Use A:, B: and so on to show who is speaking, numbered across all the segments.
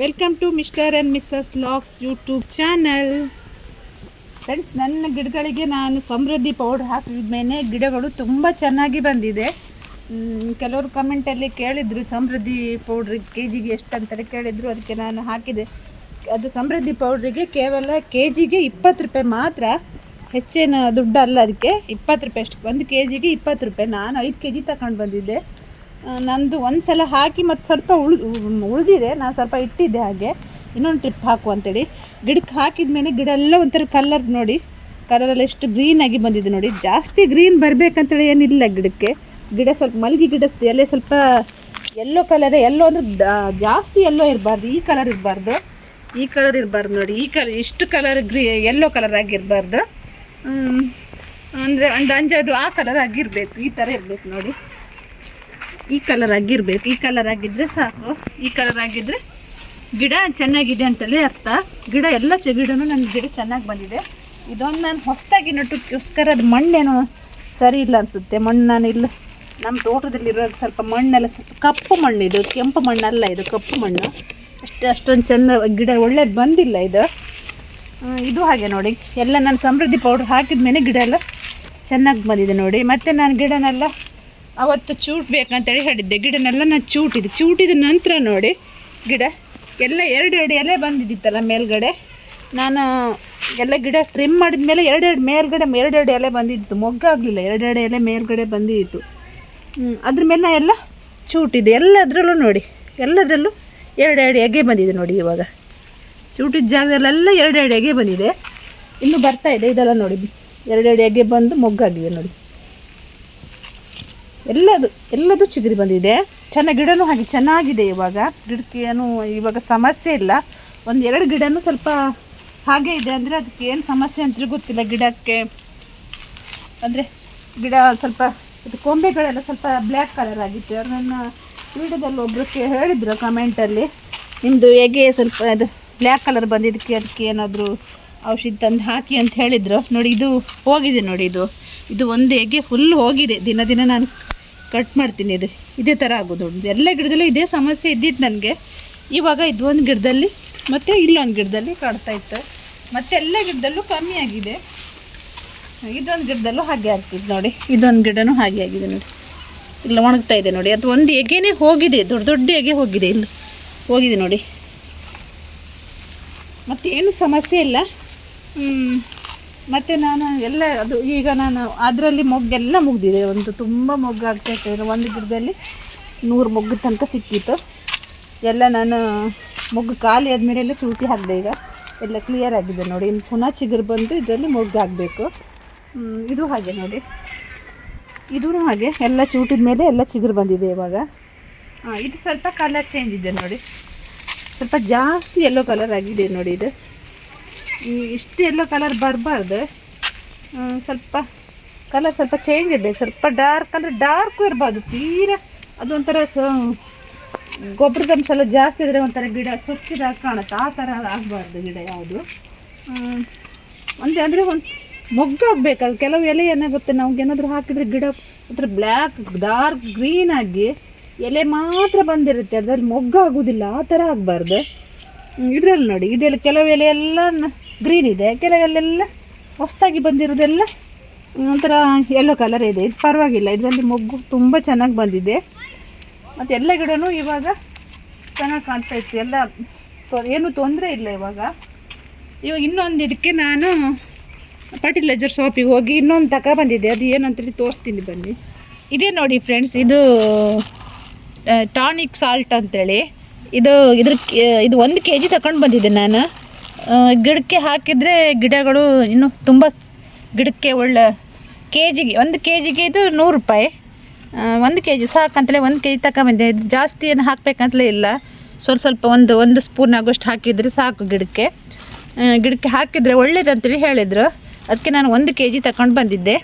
A: Welcome to mister and missus LOX YouTube channel friends ನನ್ನ ಗಿಡಗಳಿಗೆ ನಾನು ಸಮೃದ್ಧಿ ಪೌಡ್ರ್ ಹಾಕಿದ ಮೇಲೆ ಗಿಡಗಳು ತುಂಬ ಚೆನ್ನಾಗಿ ಬಂದಿದೆ. ಕೆಲವರು ಕಮೆಂಟಲ್ಲಿ ಕೇಳಿದರು, ಸಮೃದ್ಧಿ ಪೌಡ್ರ್ ಕೆ ಜಿಗೆ ಎಷ್ಟು ಅಂತಾರೆ ಕೇಳಿದರು, ಅದಕ್ಕೆ ನಾನು ಹಾಕಿದೆ. ಅದು ಸಮೃದ್ಧಿ ಪೌಡ್ರಿಗೆ ಕೇವಲ ಕೆ ಜಿಗೆ ಇಪ್ಪತ್ತು ರೂಪಾಯಿ ಮಾತ್ರ. ಹೆಚ್ಚೇನು ದುಡ್ಡಲ್ಲ ಅದಕ್ಕೆ. ಇಪ್ಪತ್ತು ರೂಪಾಯಿ ಅಷ್ಟು ಒಂದು ಕೆ ಜಿಗೆ ಇಪ್ಪತ್ತು ರೂಪಾಯಿ. ನಾನು ಐದು ಕೆ ಜಿ ತಗೊಂಡು ಬಂದಿದ್ದೆ. ನಂದು ಒಂದು ಸಲ ಹಾಕಿ ಮತ್ತು ಸ್ವಲ್ಪ ಉಳಿದು, ಉಳಿದಿದೆ, ನಾನು ಸ್ವಲ್ಪ ಇಟ್ಟಿದ್ದೆ ಹಾಗೆ. ಇನ್ನೊಂದು ಟ್ರಿಪ್ ಹಾಕು ಅಂತೇಳಿ. ಗಿಡಕ್ಕೆ ಹಾಕಿದ ಮೇಲೆ ಗಿಡ ಎಲ್ಲ ಒಂಥರ ಕಲರ್ ನೋಡಿ ಕಲರಲ್ಲಿ ಎಷ್ಟು ಗ್ರೀನಾಗಿ ಬಂದಿದೆ ನೋಡಿ. ಜಾಸ್ತಿ ಗ್ರೀನ್ ಬರಬೇಕಂತೇಳಿ ಏನಿಲ್ಲ ಗಿಡಕ್ಕೆ. ಗಿಡ ಸ್ವಲ್ಪ ಮಲ್ಗಿ ಗಿಡ ಎಲೆ ಸ್ವಲ್ಪ ಎಲ್ಲೋ ಕಲರ್ ಎಲ್ಲೋ ಅಂದ್ರೆ ಜಾಸ್ತಿ ಎಲ್ಲೋ ಇರಬಾರ್ದು, ಈ ಕಲರ್ ಇರಬಾರ್ದು. ಈ ಕಲರ್ ಇರಬಾರ್ದು ನೋಡಿ, ಈ ಕಲರ್ ಇಷ್ಟು ಕಲರ್ ಗ್ರೀ ಎಲ್ಲೋ ಕಲರ್ ಆಗಿರಬಾರ್ದು. ಅಂದರೆ ಒಂದು ಅಂಜಾದು ಆ ಕಲರ್ ಆಗಿರಬೇಕು, ಈ ಥರ ಇರಬೇಕು ನೋಡಿ. ಈ ಕಲರ್ ಆಗಿರ್ಬೇಕು. ಈ ಕಲರ್ ಆಗಿದ್ರೆ ಸಾಕು. ಈ ಕಲರ್ ಆಗಿದ್ರೆ ಗಿಡ ಚೆನ್ನಾಗಿದೆ ಅಂತಲೇ ಅರ್ಥ. ಗಿಡ ಎಲ್ಲ ಚ ಗಿಡನೂ ನನ್ನ ಗಿಡ ಚೆನ್ನಾಗಿ ಬಂದಿದೆ. ಇದೊಂದು ನಾನು ಹೊಸದಾಗಿ ನೆಟ್ಟಕ್ಕೋಸ್ಕರ ಅದು ಮಣ್ಣೇನೋ ಸರಿ ಇಲ್ಲ ಅನಿಸುತ್ತೆ. ಮಣ್ಣು ನಾನು ಇಲ್ಲ. ನಮ್ಮ ತೋಟದಲ್ಲಿರೋ ಸ್ವಲ್ಪ ಮಣ್ಣೆಲ್ಲ ಸ್ವಲ್ಪ ಕಪ್ಪು ಮಣ್ಣು ಇದು. ಕೆಂಪು ಮಣ್ಣಲ್ಲ ಇದು, ಕಪ್ಪು ಮಣ್ಣು. ಅಷ್ಟು ಅಷ್ಟೊಂದು ಚೆಂದ ಗಿಡ ಒಳ್ಳೇದು ಬಂದಿಲ್ಲ ಇದು. ಇದು ಹಾಗೆ ನೋಡಿ. ಎಲ್ಲ ನಾನು ಸಮೃದ್ಧಿ ಪೌಡ್ರ್ ಹಾಕಿದ ಮೇಲೆ ಗಿಡ ಎಲ್ಲ ಚೆನ್ನಾಗಿ ಬಂದಿದೆ ನೋಡಿ. ಮತ್ತು ನಾನು ಗಿಡನೆಲ್ಲ ಅವತ್ತು ಚೂಟ್ ಬೇಕಂತೇಳಿ ಹೇಳಿದ್ದೆ. ಗಿಡನೆಲ್ಲ ನಾನು ಚೂಟಿದೆ. ಚೂಟಿದ ನಂತರ ನೋಡಿ, ಗಿಡ, ಎಲ್ಲ ಎರಡು ಎರಡು ಎಲೆ ಬಂದಿದ್ದಿತ್ತಲ್ಲ ಮೇಲ್ಗಡೆ. ನಾನು ಎಲ್ಲ ಗಿಡ ಟ್ರಿಮ್ ಮಾಡಿದ ಮೇಲೆ ಎರಡೆರಡು ಮೇಲ್ಗಡೆ, ಎರಡೆರಡು ಎಲೆ ಬಂದಿತ್ತು. ಮೊಗ್ಗಾಗಲಿಲ್ಲ ಎರಡೆರಡು ಎಲೆ ಮೇಲ್ಗಡೆ ಬಂದಿತ್ತು. ಅದ್ರ ಮೇಲೆ ನಾ ಎಲ್ಲ ಚೂಟಿದೆ. ಎಲ್ಲದರಲ್ಲೂ ನೋಡಿ, ಎಲ್ಲದರಲ್ಲೂ ಎರಡೆರಡು ಎಗೆ ಬಂದಿದೆ ನೋಡಿ ಇವಾಗ. ಚೂಟಿದ ಜಾಗದಲ್ಲೆಲ್ಲ ಎರಡೆರಡು ಎಗೆ ಬಂದಿದೆ. ಇನ್ನೂ ಬರ್ತಾ ಇದೆ. ಇದೆಲ್ಲ ನೋಡಿ, ಎರಡೆರಡು ಎಗೆ ಬಂದು ಮೊಗ್ಗಾಗಿದೆ ನೋಡಿ. ಎಲ್ಲದು ಎಲ್ಲದು ಚಿಗುರಿ ಬಂದಿದೆ. ಚೆನ್ನಾಗಿ ಗಿಡನೂ ಹಾಗೆ ಚೆನ್ನಾಗಿದೆ ಇವಾಗ. ಗಿಡಕ್ಕೆ ಏನು ಇವಾಗ ಸಮಸ್ಯೆ ಇಲ್ಲ. ಒಂದು ಎರಡು ಗಿಡನೂ ಸ್ವಲ್ಪ ಹಾಗೆ ಇದೆ ಅಂದರೆ ಅದಕ್ಕೆ ಏನು ಸಮಸ್ಯೆ ಅಂತ ಗೊತ್ತಿಲ್ಲ ಗಿಡಕ್ಕೆ. ಅಂದರೆ ಗಿಡ ಸ್ವಲ್ಪ, ಇದು ಕೊಂಬೆಗಳೆಲ್ಲ ಸ್ವಲ್ಪ ಬ್ಲ್ಯಾಕ್ ಕಲರ್ ಆಗಿತ್ತು. ಅವ್ರು ನನ್ನ ವೀಡಿಯೋದಲ್ಲಿ ಒಬ್ಬರು ಹೇಳಿದರು ಕಮೆಂಟಲ್ಲಿ ನಿಮ್ಮದು ಹೇಗೆ ಸ್ವಲ್ಪ ಅದು ಬ್ಲ್ಯಾಕ್ ಕಲರ್ ಬಂದಿದ್ದಕ್ಕೆ ಅದಕ್ಕೆ ಏನಾದರೂ ಔಷಧಿ ತಂದು ಹಾಕಿ ಅಂತ ಹೇಳಿದರು. ನೋಡಿ, ಇದು ಹೋಗಿದೆ ನೋಡಿ, ಇದು. ಇದು ಒಂದು ಎಗೆ ಫುಲ್ ಹೋಗಿದೆ. ದಿನ ದಿನ ನಾನು ಕಟ್ ಮಾಡ್ತೀನಿ ಇದು. ಇದೇ ಥರ ಆಗೋದು. ಎಲ್ಲ ಗಿಡದಲ್ಲೂ ಇದೇ ಸಮಸ್ಯೆ ಇದ್ದಿತ್ತು ನನಗೆ. ಇವಾಗ ಇದೊಂದು ಗಿಡದಲ್ಲಿ, ಮತ್ತು ಇಲ್ಲೊಂದು ಗಿಡದಲ್ಲಿ ಕಾಡ್ತಾ ಇತ್ತು. ಮತ್ತು ಎಲ್ಲ ಗಿಡದಲ್ಲೂ ಕಮ್ಮಿ ಆಗಿದೆ. ಇದೊಂದು ಗಿಡದಲ್ಲೂ ಹಾಗೆ ಆಗ್ತಿತ್ತು ನೋಡಿ. ಇದೊಂದು ಗಿಡನೂ ಹಾಗೆ ಆಗಿದೆ ನೋಡಿ. ಇಲ್ಲ, ಒಣಗ್ತಾ ಇದೆ ನೋಡಿ. ಅದು ಒಂದು ಎಗೆನೇ ಹೋಗಿದೆ. ದೊಡ್ಡ ದೊಡ್ಡ ಎಗೆ ಹೋಗಿದೆ ಇಲ್ಲಿ. ಹೋಗಿದೆ ನೋಡಿ. ಮತ್ತೇನು ಸಮಸ್ಯೆ ಇಲ್ಲ. ಮತ್ತೆ ನಾನು ಎಲ್ಲ ಅದು ಈಗ ನಾನು ಅದರಲ್ಲಿ ಮೊಗ್ಗೆಲ್ಲ ಮುಗ್ದಿದೆ. ಒಂದು ತುಂಬ ಮೊಗ್ಗು ಒಂದು ಗಿಡದಲ್ಲಿ ನೂರು ಮೊಗ್ಗು ತನಕ ಸಿಕ್ಕಿತ್ತು. ಎಲ್ಲ ನಾನು ಮೊಗ್ಗು ಖಾಲಿ ಆದಮೇಲೆ ಎಲ್ಲ ಚೂಟಿ ಹಾಕಿದೆ ಈಗ. ಎಲ್ಲ ಕ್ಲಿಯರ್ ಆಗಿದೆ ನೋಡಿ. ಇನ್ನು ಪುನಃ ಚಿಗುರು ಬಂದು ಇದರಲ್ಲಿ ಮೊಗ್ಗು ಆಗಬೇಕು ಇದು ಹಾಗೆ ನೋಡಿ. ಇದೂ ಹಾಗೆ. ಎಲ್ಲ ಚೂಟಿದ ಮೇಲೆ ಎಲ್ಲ ಚಿಗುರು ಬಂದಿದೆ ಇವಾಗ. ಹಾಂ, ಇದು ಸ್ವಲ್ಪ ಕಲರ್ ಚೇಂಜ್ ಇದೆ ನೋಡಿ. ಸ್ವಲ್ಪ ಜಾಸ್ತಿ ಎಲ್ಲೋ ಕಲರ್ ಆಗಿದೆ ನೋಡಿ ಇದು. ಇಷ್ಟು ಎಲ್ಲೋ ಕಲರ್ ಬರಬಾರ್ದು. ಸ್ವಲ್ಪ ಕಲರ್ ಸ್ವಲ್ಪ ಚೇಂಜ್ ಇರಬೇಕು. ಸ್ವಲ್ಪ ಡಾರ್ಕ್ ಅಂದರೆ ಡಾರ್ಕು ಇರಬಾರ್ದು, ತೀರಾ. ಅದು ಒಂಥರ ಸ- ಗೊಬ್ಬರದ ಅಂಶ ಜಾಸ್ತಿ ಇದ್ದರೆ ಒಂಥರ ಗಿಡ ಸೊಕ್ಕಿದಾಗ ಕಾಣುತ್ತೆ. ಆ ಥರ ಆಗಬಾರ್ದು ಗಿಡ ಯಾವುದು. ಒಂದೇ ಅಂದರೆ ಒಂದು ಮೊಗ್ಗಾಗಬೇಕು ಅದು ಕೆಲವು ಎಲೆ ಏನಾಗುತ್ತೆ, ನಮ್ಗೆ ಏನಾದರೂ ಹಾಕಿದರೆ ಗಿಡ ಒಂಥರ ಬ್ಲ್ಯಾಕ್ ಡಾರ್ಕ್ ಗ್ರೀನ್ ಆಗಿ ಎಲೆ ಮಾತ್ರ ಬಂದಿರುತ್ತೆ. ಅದರಲ್ಲಿ ಮೊಗ್ಗಾಗೋದಿಲ್ಲ ಆ ಥರ ಆಗಬಾರ್ದು. ಇದರಲ್ಲಿ ನೋಡಿ, ಇದೆಲ್ಲ ಕೆಲವು ಎಲೆ ಎಲ್ಲ ಗ್ರೀನ್ ಇದೆ. ಕೆಲವಲ್ಲೆಲ್ಲ ಹೊಸದಾಗಿ ಬಂದಿರೋದೆಲ್ಲ ಒಂಥರ ಯೆಲ್ಲೋ ಕಲರ್ ಇದೆ. ಇದು ಪರವಾಗಿಲ್ಲ. ಇದರಲ್ಲಿ ಮೊಗ್ಗು ತುಂಬ ಚೆನ್ನಾಗಿ ಬಂದಿದೆ. ಮತ್ತು ಎಲ್ಲ ಗಿಡನೂ ಇವಾಗ ಚೆನ್ನಾಗಿ ಕಾಣ್ತಾ ಇತ್ತು. ಎಲ್ಲ ಏನೂ ತೊಂದರೆ ಇಲ್ಲ ಇವಾಗ. ಇವಾಗ ಇನ್ನೊಂದು ಇದಕ್ಕೆ ನಾನು ಫರ್ಟಿಲೈಸರ್ ಶಾಪಿಗೆ ಹೋಗಿ ಇನ್ನೊಂದು ತಕ ಬಂದಿದೆ. ಅದು ಏನಂತೇಳಿ ತೋರಿಸ್ತೀನಿ ಬನ್ನಿ. ಇದೇ ನೋಡಿ ಫ್ರೆಂಡ್ಸ್ ಇದು ಟಾನಿಕ್ ಸಾಲ್ಟ್ ಅಂತೇಳಿ. ಇದು ಇದ್ರ, ಇದು ಒಂದು ಕೆ ಜಿ ತಗೊಂಡು ಬಂದಿದ್ದೆ ನಾನು. ಗಿಡಕ್ಕೆ ಹಾಕಿದರೆ ಗಿಡಗಳು ಇನ್ನು ತುಂಬ ಗಿಡಕ್ಕೆ ಒಳ್ಳೆ ಕೆ ಜಿಗೆ ಒಂದು ಕೆ ಜಿಗೆ ಇದು ನೂರು ರೂಪಾಯಿ. ಒಂದು ಕೆ ಜಿ ಸಾಕಂತಲೇ, ಒಂದು ಕೆ ಜಿ ತಗೊಂಬಂದೆ ಇದು ಜಾಸ್ತಿ ಏನು ಹಾಕಬೇಕಂತಲೇ ಇಲ್ಲ. ಸ್ವಲ್ಪ ಸ್ವಲ್ಪ ಒಂದು ಒಂದು ಸ್ಪೂನ್ ಆಗೋಷ್ಟು ಹಾಕಿದರೆ ಸಾಕು ಗಿಡಕ್ಕೆ. ಗಿಡಕ್ಕೆ ಹಾಕಿದರೆ ಒಳ್ಳೇದಂತೇಳಿ ಹೇಳಿದರು. ಅದಕ್ಕೆ ನಾನು ಒಂದು ಕೆ ಜಿ ತಗೊಂಡು ಬಂದಿದ್ದೆ.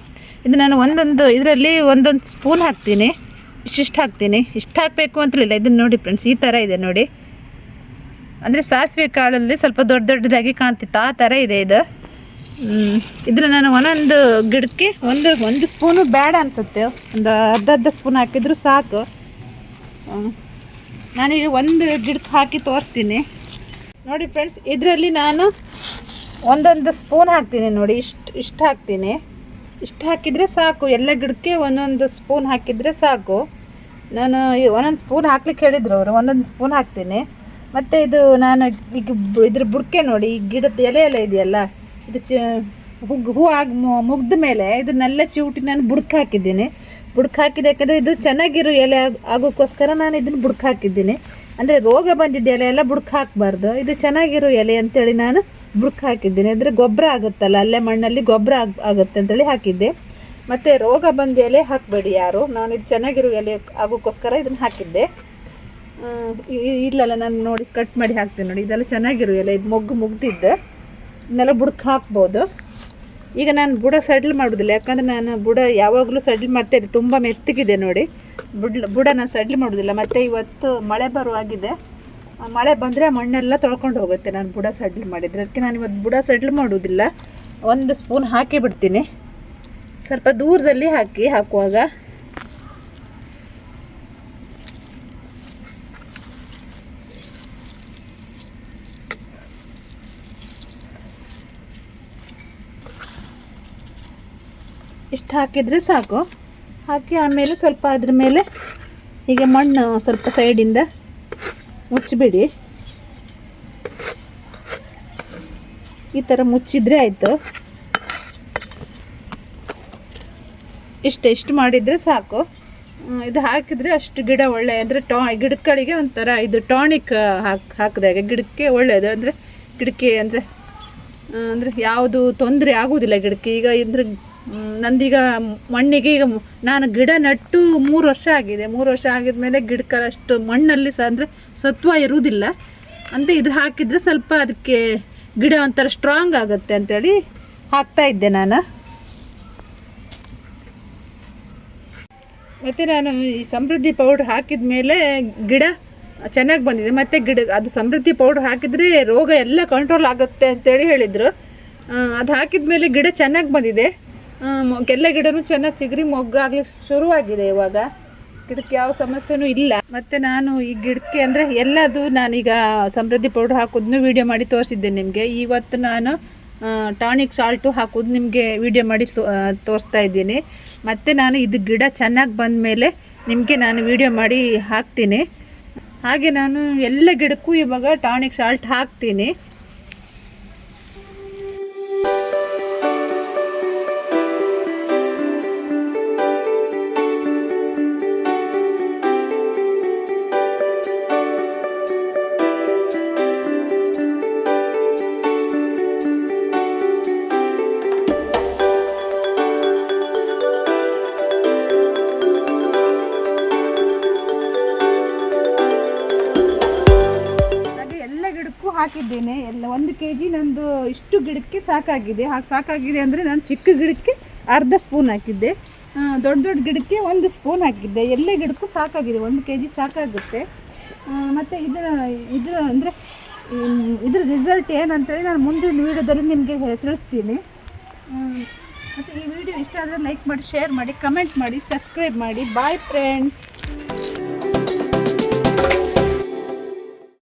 A: ಇದು ನಾನು ಒಂದೊಂದು, ಇದರಲ್ಲಿ ಒಂದೊಂದು ಸ್ಪೂನ್ ಹಾಕ್ತೀನಿ. ಇಷ್ಟಿಷ್ಟು ಹಾಕ್ತೀನಿ. ಇಷ್ಟು ಹಾಕಬೇಕು ಅಂತಲಿಲ್ಲ ಇದನ್ನು ನೋಡಿ ಫ್ರೆಂಡ್ಸ್ ಈ ಥರ ಇದೆ ನೋಡಿ. ಅಂದರೆ ಸಾಸಿವೆ ಕಾಳಲ್ಲಿ ಸ್ವಲ್ಪ ದೊಡ್ಡ ದೊಡ್ಡದಾಗಿ ಕಾಣ್ತಿತ್ತು. ಆ ಥರ ಇದೆ ಇದು. ಇದನ್ನ ನಾನು ಒಂದೊಂದು ಗಿಡಕ್ಕೆ ಒಂದು ಒಂದು ಸ್ಪೂನು ಬೇಡ ಅನಿಸುತ್ತೆ. ಒಂದು ಅರ್ಧ ಅರ್ಧ ಸ್ಪೂನ್ ಹಾಕಿದ್ರು ಸಾಕು. ನಾನೀಗ ಒಂದು ಗಿಡಕ್ಕೆ ಹಾಕಿ ತೋರಿಸ್ತೀನಿ. ನೋಡಿ ಫ್ರೆಂಡ್ಸ್ ಇದರಲ್ಲಿ ನಾನು ಒಂದೊಂದು ಸ್ಪೂನ್ ಹಾಕ್ತೀನಿ ನೋಡಿ. ಇಷ್ಟು ಇಷ್ಟು ಹಾಕ್ತೀನಿ. ಇಷ್ಟು ಹಾಕಿದರೆ ಸಾಕು. ಎಲ್ಲ ಗಿಡಕ್ಕೆ ಒಂದೊಂದು ಸ್ಪೂನ್ ಹಾಕಿದರೆ ಸಾಕು. ನಾನು ಒಂದೊಂದು ಸ್ಪೂನ್ ಹಾಕ್ಲಿಕ್ಕೆ ಹೇಳಿದರು ಅವರು. ಒಂದೊಂದು ಸ್ಪೂನ್ ಹಾಕ್ತೀನಿ. ಮತ್ತು ಇದು ನಾನು ಈಗ ಇದ್ರ ಬುಡ್ಕೆ ನೋಡಿ, ಈ ಗಿಡದ ಎಲೆ ಎಲೆ ಇದೆಯಲ್ಲ, ಇದು ಚ ಹುಗ್ ಹೂ ಆಗಿ ಮುಗ್ದ ಮೇಲೆ ಇದನ್ನೆಲ್ಲ ಚಿವುಟಿ ನಾನು ಬುಡಕ್ಕೆ ಹಾಕಿದ್ದೀನಿ. ಬುಡಕ್ಕೆ ಹಾಕಿದೆ ಯಾಕಂದರೆ ಇದು ಚೆನ್ನಾಗಿರೋ ಎಲೆ ಆಗ್ ಆಗೋಕ್ಕೋಸ್ಕರ ನಾನು ಇದನ್ನು ಬುಡಕ್ಕೆ ಹಾಕಿದ್ದೀನಿ. ಅಂದರೆ ರೋಗ ಬಂದಿದ್ದ ಎಲೆ ಎಲ್ಲ ಬುಡಕ್ಕೆ ಹಾಕಬಾರ್ದು. ಇದು ಚೆನ್ನಾಗಿರೋ ಎಲೆ ಅಂತೇಳಿ ನಾನು ಬುಡ್ಕ ಹಾಕಿದ್ದೀನಿ. ಅಂದರೆ ಗೊಬ್ಬರ ಆಗುತ್ತಲ್ಲ, ಅಲ್ಲೇ ಮಣ್ಣಲ್ಲಿ ಗೊಬ್ಬರ ಆಗ್ ಆಗುತ್ತೆ ಅಂತೇಳಿ ಹಾಕಿದ್ದೆ. ಮತ್ತು ರೋಗ ಬಂದ ಎಲೆ ಹಾಕಬೇಡಿ ಯಾರು. ನಾನು ಇದು ಚೆನ್ನಾಗಿರೋ ಎಲೆ ಆಗೋಕ್ಕೋಸ್ಕರ ಇದನ್ನು ಹಾಕಿದ್ದೆ. ಇಲ್ಲಲ್ಲ, ನಾನು ನೋಡಿ ಕಟ್ ಮಾಡಿ ಹಾಕ್ತೀನಿ ನೋಡಿ. ಇದೆಲ್ಲ ಚೆನ್ನಾಗಿರು ಎಲ್ಲ ಇದು ಮೊಗ್ಗು ಮುಗ್ದಿದ್ದೆ. ಇದನ್ನೆಲ್ಲ ಬುಡಕ್ಕೆ ಹಾಕ್ಬೋದು. ಈಗ ನಾನು ಬುಡ ಸಡ್ಲ್ ಮಾಡೋದಿಲ್ಲ, ಯಾಕಂದರೆ ನಾನು ಬುಡ ಯಾವಾಗಲೂ ಸಡ್ಲ್ ಮಾಡ್ತಾಯಿದ್ದೆ ತುಂಬ ಮೆತ್ತಗಿದೆ ನೋಡಿ. ಬುಡ್, ಬುಡ ನಾನು ಸಡ್ಲ್ ಮಾಡೋದಿಲ್ಲ. ಮತ್ತು ಇವತ್ತು ಮಳೆ ಬರುವಾಗಿದೆ. ಮಳೆ ಬಂದರೆ ಮಣ್ಣೆಲ್ಲ ತೊಳ್ಕೊಂಡು ಹೋಗುತ್ತೆ ನಾನು ಬುಡ ಸಡ್ಲ್ ಮಾಡಿದರೆ. ಅದಕ್ಕೆ ನಾನು ಇವತ್ತು ಬುಡ ಸಡ್ಲ್ ಮಾಡೋದಿಲ್ಲ. ಒಂದು ಸ್ಪೂನ್ ಹಾಕಿ ಬಿಡ್ತೀನಿ. ಸ್ವಲ್ಪ ದೂರದಲ್ಲಿ ಹಾಕಿ, ಹಾಕುವಾಗ ಇಷ್ಟು ಹಾಕಿದರೆ ಸಾಕು. ಹಾಕಿ ಆಮೇಲೆ ಸ್ವಲ್ಪ ಅದ್ರ ಮೇಲೆ ಹೀಗೆ ಮಣ್ಣು ಸ್ವಲ್ಪ ಸೈಡಿಂದ ಮುಚ್ಚಿಬಿಡಿ. ಈ ಥರ ಮುಚ್ಚಿದ್ರೆ ಆಯಿತು. ಇಷ್ಟೆಷ್ಟು ಇಷ್ಟು ಮಾಡಿದರೆ ಸಾಕು. ಇದು ಹಾಕಿದರೆ ಅಷ್ಟು ಗಿಡ ಒಳ್ಳೆ, ಅಂದರೆ ಟಾ, ಗಿಡಗಳಿಗೆ ಒಂಥರ ಇದು ಟಾನಿಕ್ ಹಾಕಿ ಹಾಕಿದಾಗ ಗಿಡಕ್ಕೆ ಒಳ್ಳೆಯದು ಅಂದರೆ ಗಿಡಕ್ಕೆ, ಅಂದರೆ ಅಂದರೆ ಯಾವುದು ತೊಂದರೆ ಆಗುವುದಿಲ್ಲ ಗಿಡಕ್ಕೆ. ಈಗ ಇದ್ರ ನಂದೀಗ ಮಣ್ಣಿಗೆ ಈಗ ನಾನು ಗಿಡ ನಟ್ಟು ಮೂರು ವರ್ಷ ಆಗಿದೆ. ಮೂರು ವರ್ಷ ಆಗಿದ ಮೇಲೆ ಗಿಡಕ್ಕೆ ಅಷ್ಟು ಮಣ್ಣಲ್ಲಿ ಸಹ ಅಂದರೆ ಸತ್ವ ಇರುವುದಿಲ್ಲ ಅಂತ ಇದು ಹಾಕಿದರೆ ಸ್ವಲ್ಪ ಅದಕ್ಕೆ ಗಿಡ ಒಂಥರ ಸ್ಟ್ರಾಂಗ್ ಆಗುತ್ತೆ ಅಂತೇಳಿ ಹಾಕ್ತಾ ಇದ್ದೆ ನಾನು. ಮತ್ತು ನಾನು ಈ ಸಮೃದ್ಧಿ ಪೌಡ್ರ್ ಹಾಕಿದ ಮೇಲೆ ಗಿಡ ಚೆನ್ನಾಗಿ ಬಂದಿದೆ. ಮತ್ತು ಗಿಡ, ಅದು ಸಮೃದ್ಧಿ ಪೌಡ್ರ್ ಹಾಕಿದರೆ ರೋಗ ಎಲ್ಲ ಕಂಟ್ರೋಲ್ ಆಗುತ್ತೆ ಅಂತೇಳಿ ಹೇಳಿದರು. ಅದು ಹಾಕಿದ ಮೇಲೆ ಗಿಡ ಚೆನ್ನಾಗಿ ಬಂದಿದೆ. ಎಲ್ಲ ಗಿಡನೂ ಚೆನ್ನಾಗಿ ಚಿಗುರಿ ಮೊಗ್ಗಾಗ್ಲಿಕ್ಕೆ ಶುರುವಾಗಿದೆ ಇವಾಗ. ಗಿಡಕ್ಕೆ ಯಾವ ಸಮಸ್ಯೆನೂ ಇಲ್ಲ. ಮತ್ತು ನಾನು ಈ ಗಿಡಕ್ಕೆ ಅಂದರೆ ಎಲ್ಲದು ನಾನೀಗ ಸಮೃದ್ಧಿ ಪೌಡ್ರ್ ಹಾಕೋದನ್ನು ವೀಡಿಯೋ ಮಾಡಿ ತೋರಿಸಿದ್ದೆ ನಿಮಗೆ. ಇವತ್ತು ನಾನು ಟಾನಿಕ್ ಸಾಲ್ಟು ಹಾಕೋದು ನಿಮಗೆ ವಿಡಿಯೋ ಮಾಡಿ ತೋರಿಸ್ತಾ ಇದ್ದೀನಿ. ಮತ್ತು ನಾನು ಇದು ಗಿಡ ಚೆನ್ನಾಗಿ ಬಂದ ಮೇಲೆ ನಿಮಗೆ ನಾನು ವೀಡಿಯೋ ಮಾಡಿ ಹಾಕ್ತೀನಿ. ಹಾಗೆ ನಾನು ಎಲ್ಲ ಗಿಡಕ್ಕೂ ಇವಾಗ ಟಾನಿಕ್ ಸಾಲ್ಟ್ ಹಾಕ್ತೀನಿ. ಹಾಕಿದ್ದೇನೆ. ಎಲ್ಲ ಒಂದು ಕೆ ಜಿ ನಂದು ಇಷ್ಟು ಗಿಡಕ್ಕೆ ಸಾಕಾಗಿದೆ. ಹಾಗೆ ಸಾಕಾಗಿದೆ ಅಂದರೆ ನಾನು ಚಿಕ್ಕ ಗಿಡಕ್ಕೆ ಅರ್ಧ ಸ್ಪೂನ್ ಹಾಕಿದ್ದೆ. ದೊಡ್ಡ ದೊಡ್ಡ ಗಿಡಕ್ಕೆ ಒಂದು ಸ್ಪೂನ್ ಹಾಕಿದ್ದೆ. ಎಲ್ಲ ಗಿಡಕ್ಕೂ ಸಾಕಾಗಿದೆ. ಒಂದು ಕೆ ಜಿ ಸಾಕಾಗುತ್ತೆ. ಮತ್ತು ಇದರ ಇದರ ಅಂದರೆ ಇದ್ರ ರಿಸಲ್ಟ್ ಏನಂತೇಳಿ ನಾನು ಮುಂದಿನ ವೀಡಿಯೋದಲ್ಲಿ ನಿಮಗೆ ತಿಳಿಸ್ತೀನಿ. ಮತ್ತು ಈ ವಿಡಿಯೋ ಇಷ್ಟ ಆದರೆ ಲೈಕ್ ಮಾಡಿ ಶೇರ್ ಮಾಡಿ ಕಮೆಂಟ್ ಮಾಡಿ ಸಬ್ಸ್ಕ್ರೈಬ್ ಮಾಡಿ. Bye friends